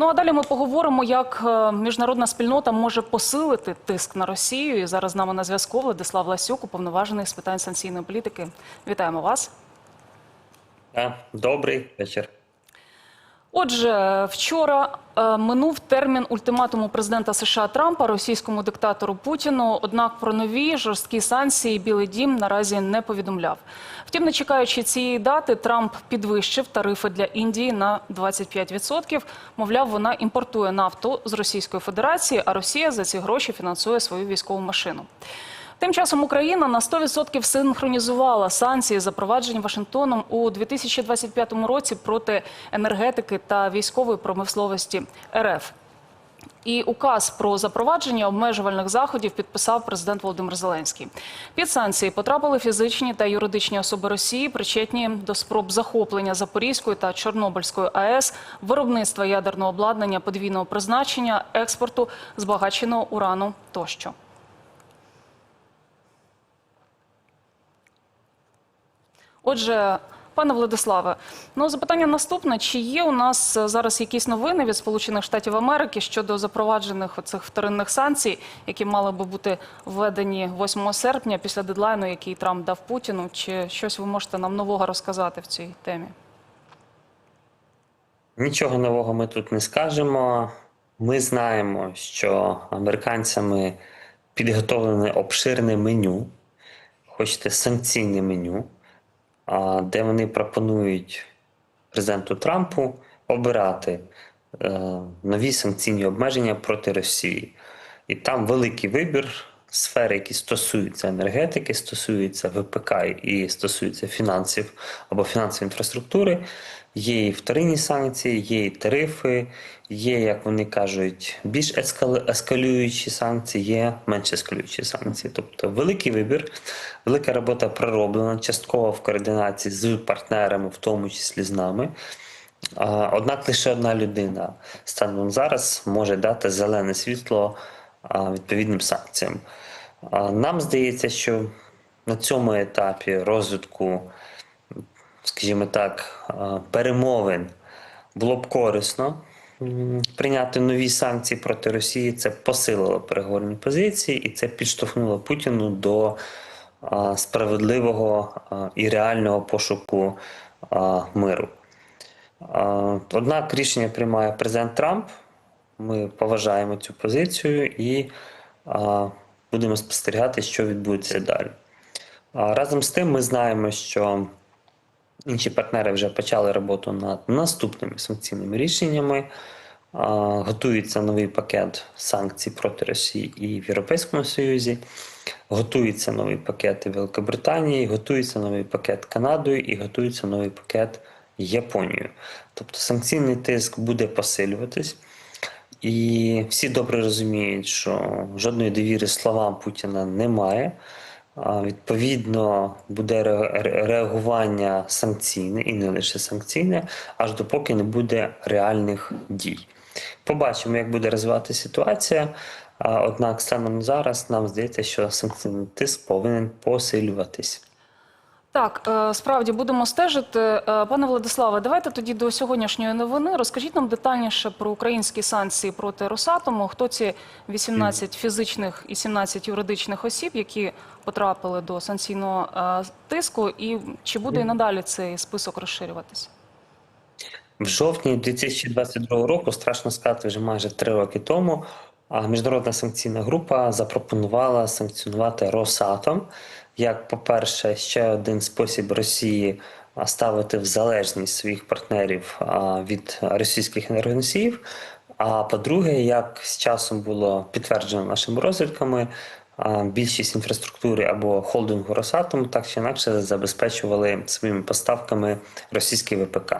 Ну а далі ми поговоримо, як е, міжнародна спільнота може посилити тиск на Росію. І зараз з нами на зв'язку Владислав Ласюк, уповноважений з питань санкційної політики. Вітаємо вас. Добрий вечір. Отже, вчора е, минув термін ультиматуму президента США Трампа російському диктатору Путіну. Однак про нові жорсткі санкції Білий Дім наразі не повідомляв. Втім, не чекаючи цієї дати, Трамп підвищив тарифи для Індії на 25%. Мовляв, вона імпортує нафту з Російської Федерації, а Росія за ці гроші фінансує свою військову машину. Тим часом Україна на 100% синхронізувала санкції, запроваджені Вашингтоном у 2025 році проти енергетики та військової промисловості РФ. І указ про запровадження обмежувальних заходів підписав президент Володимир Зеленський. Під санкції потрапили фізичні та юридичні особи Росії, причетні до спроб захоплення Запорізької та Чорнобильської АЕС, виробництва ядерного обладнання подвійного призначення, експорту збагаченого урану тощо. Отже, пане Владиславе, ну запитання наступне: чи є у нас е, зараз якісь новини від Сполучених Штатів Америки щодо запроваджених оцих вторинних санкцій, які мали би бути введені 8 серпня після дедлайну, який Трамп дав Путіну? Чи щось ви можете нам нового розказати в цій темі? Нічого нового ми тут не скажемо. Ми знаємо, що американцями підготовлене обширне меню, хочете санкційне меню, де вони пропонують президенту Трампу обирати е, нові санкційні обмеження проти Росії. І там великий вибір сфери, які стосуються енергетики, стосуються ВПК і стосуються фінансів або фінансової інфраструктури. Є і вторинні санкції, є і тарифи, є, як вони кажуть, більш ескал- ескалюючі санкції, є менш ескалюючі санкції. Тобто великий вибір, велика робота пророблена, частково в координації з партнерами, в тому числі з нами. Однак лише одна людина станом зараз може дати зелене світло відповідним санкціям. Нам здається, що на цьому етапі розвитку, скажімо так, перемовин було б корисно прийняти нові санкції проти Росії. Це посилило переговорні позиції, і це підштовхнуло Путіну до справедливого і реального пошуку миру. Однак рішення приймає президент Трамп. Ми поважаємо цю позицію і будемо спостерігати, що відбудеться далі. Разом з тим, ми знаємо, що інші партнери вже почали роботу над наступними санкційними рішеннями. Готується новий пакет санкцій проти Росії і в Європейському Союзі. Готується новий пакет Великобританії, готується новий пакет Канадою і готується новий пакет Японією. Тобто санкційний тиск буде посилюватись. І всі добре розуміють, що жодної довіри словам Путіна немає. Відповідно, буде ре- ре- реагування санкційне і не лише санкційне, аж допоки не буде реальних дій. Побачимо, як буде розвиватися ситуація. Однак станом зараз нам здається, що санкційний тиск повинен посилюватись. Так, е, справді будемо стежити. Е, Пане Владиславе, давайте тоді до сьогоднішньої новини. Розкажіть нам детальніше про українські санкції проти Росатому. Хто ці 18 фізичних і 17 юридичних осіб, які потрапили до санкційного е, тиску, і чи буде і надалі цей список розширюватися? В жовтні 2022 року, страшно сказати, вже майже три роки тому, а міжнародна санкційна група запропонувала санкціонувати Росатом як, по-перше, ще один спосіб Росії ставити в залежність своїх партнерів від російських енергоносіїв. А по-друге, як з часом було підтверджено нашими розвідками, більшість інфраструктури або холдингу Росатому так чи інакше забезпечували своїми поставками російський ВПК.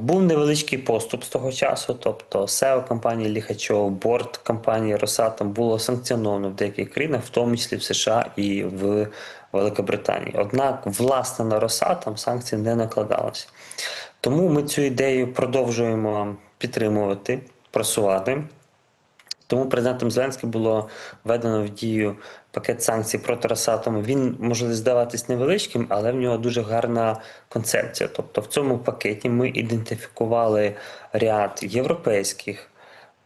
Був невеличкий поступ з того часу, тобто SEO компанії Ліхачов, борт компанії Росатом було санкціоновано в деяких країнах, в тому числі в США і в Великобританії. Однак, власне, на Росатом санкції не накладалися. Тому ми цю ідею продовжуємо підтримувати, просувати. Тому президентом Зеленським було введено в дію пакет санкцій проти Росатому. Він може здаватись невеличким, але в нього дуже гарна концепція. Тобто, в цьому пакеті ми ідентифікували ряд європейських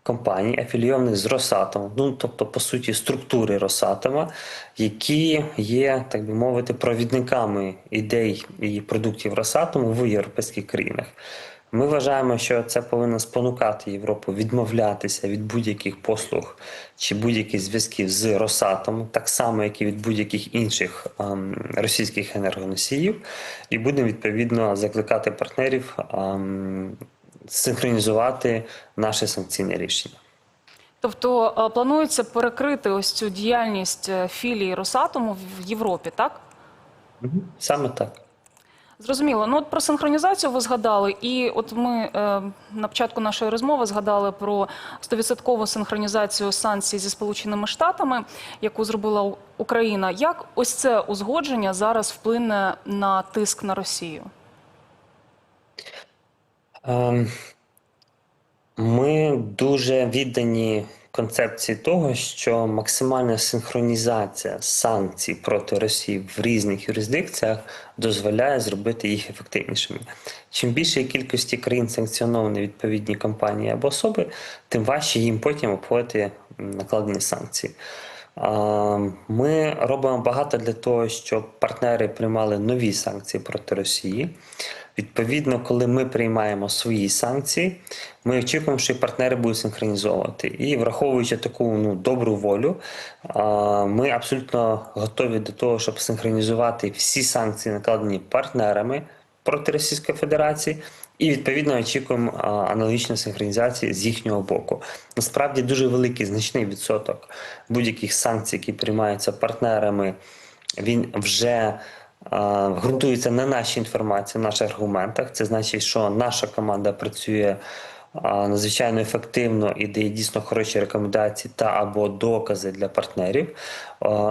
компаній, афілійованих з Росатомом, ну тобто, по суті, структури Росатома, які є, так би мовити, провідниками ідей і продуктів Росатому в європейських країнах. Ми вважаємо, що це повинно спонукати Європу відмовлятися від будь-яких послуг чи будь-яких зв'язків з Росатом, так само, як і від будь-яких інших ем, російських енергоносіїв, і будемо відповідно закликати партнерів ем, синхронізувати наше санкційне рішення. Тобто е, планується перекрити ось цю діяльність е, філії Росатому в Європі, так? Саме так. Зрозуміло. Ну от про синхронізацію ви згадали, і от ми е, на початку нашої розмови згадали про 100% синхронізацію санкцій зі Сполученими Штатами, яку зробила Україна. Як ось це узгодження зараз вплине на тиск на Росію? Ем, Ми дуже віддані концепції того, що максимальна синхронізація санкцій проти Росії в різних юрисдикціях дозволяє зробити їх ефективнішими. Чим більшої кількості країн санкціоновані відповідні компанії або особи, тим важче їм потім обходити накладені санкції. Ми робимо багато для того, щоб партнери приймали нові санкції проти Росії. Відповідно, коли ми приймаємо свої санкції, ми очікуємо, що партнери будуть синхронізовувати. І враховуючи таку ну, добру волю, ми абсолютно готові до того, щоб синхронізувати всі санкції, накладені партнерами проти Російської Федерації, і відповідно очікуємо аналогічної синхронізації з їхнього боку. Насправді дуже великий значний відсоток будь-яких санкцій, які приймаються партнерами, він вже ґрунтується на нашій інформації, на наших аргументах. Це значить, що наша команда працює надзвичайно ефективно і дає дійсно хороші рекомендації та або докази для партнерів.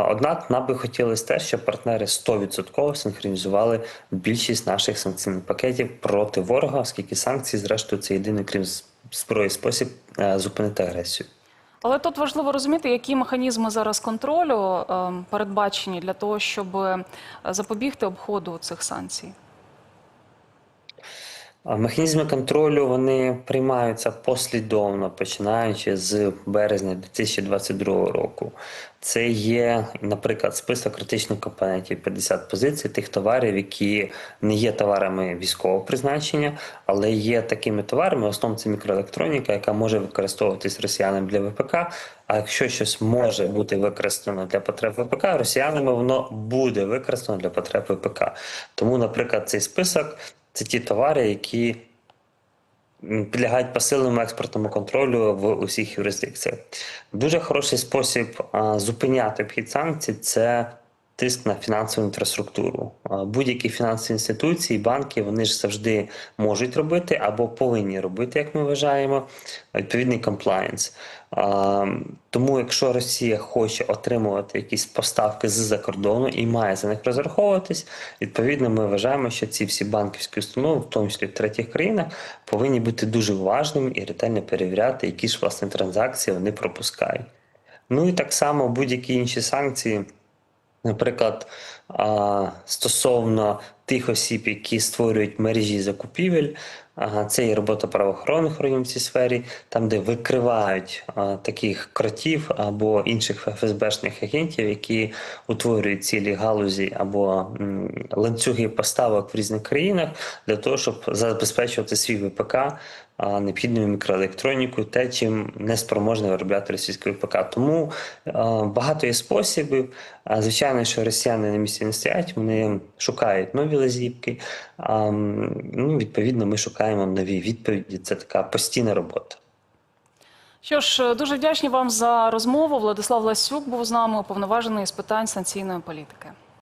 Однак нам би хотілося те, щоб партнери 100% синхронізували більшість наших санкційних пакетів проти ворога, оскільки санкції, зрештою, це єдиний крім зброї спосіб е, зупинити агресію. Але тут важливо розуміти, які механізми зараз контролю е, передбачені для того, щоб е, запобігти обходу цих санкцій. Механізми контролю вони приймаються послідовно, починаючи з березня 2022 року. Це є, наприклад, список критичних компонентів 50 позицій тих товарів, які не є товарами військового призначення, але є такими товарами, в це мікроелектроніка, яка може використовуватись росіянами для ВПК. А якщо щось може бути використано для потреб ВПК, росіянами воно буде використано для потреб ВПК. Тому, наприклад, цей список це ті товари, які підлягають посиленому експортному контролю в усіх юрисдикціях. Дуже хороший спосіб зупиняти обхід санкцій це тиск на фінансову інфраструктуру. Будь-які фінансові інституції, банки вони ж завжди можуть робити або повинні робити, як ми вважаємо, відповідний комплаєнс. Тому, якщо Росія хоче отримувати якісь поставки з-за кордону і має за них розраховуватись, відповідно, ми вважаємо, що ці всі банківські установи, в тому числі в третіх країнах, повинні бути дуже уважними і ретельно перевіряти, які ж власне транзакції вони пропускають. Ну і так само будь-які інші санкції. Наприклад, стосовно тих осіб, які створюють мережі закупівель, це є робота правоохоронних органів в цій сфері, там, де викривають таких кротів або інших ФСБшних агентів, які утворюють цілі галузі або ланцюги поставок в різних країнах для того, щоб забезпечувати свій ВПК необхідною мікроелектронікою, те, чим не спроможне виробляти російський ВПК. Тому багато є способів. Звичайно, що росіяни на місці не вони шукають нові лазівки. А, ну, відповідно, ми шукаємо нові відповіді. Це така постійна робота. Що ж, е, дуже вдячні вам за розмову. Владислав Ласюк був з нами, уповноважений з питань санкційної політики.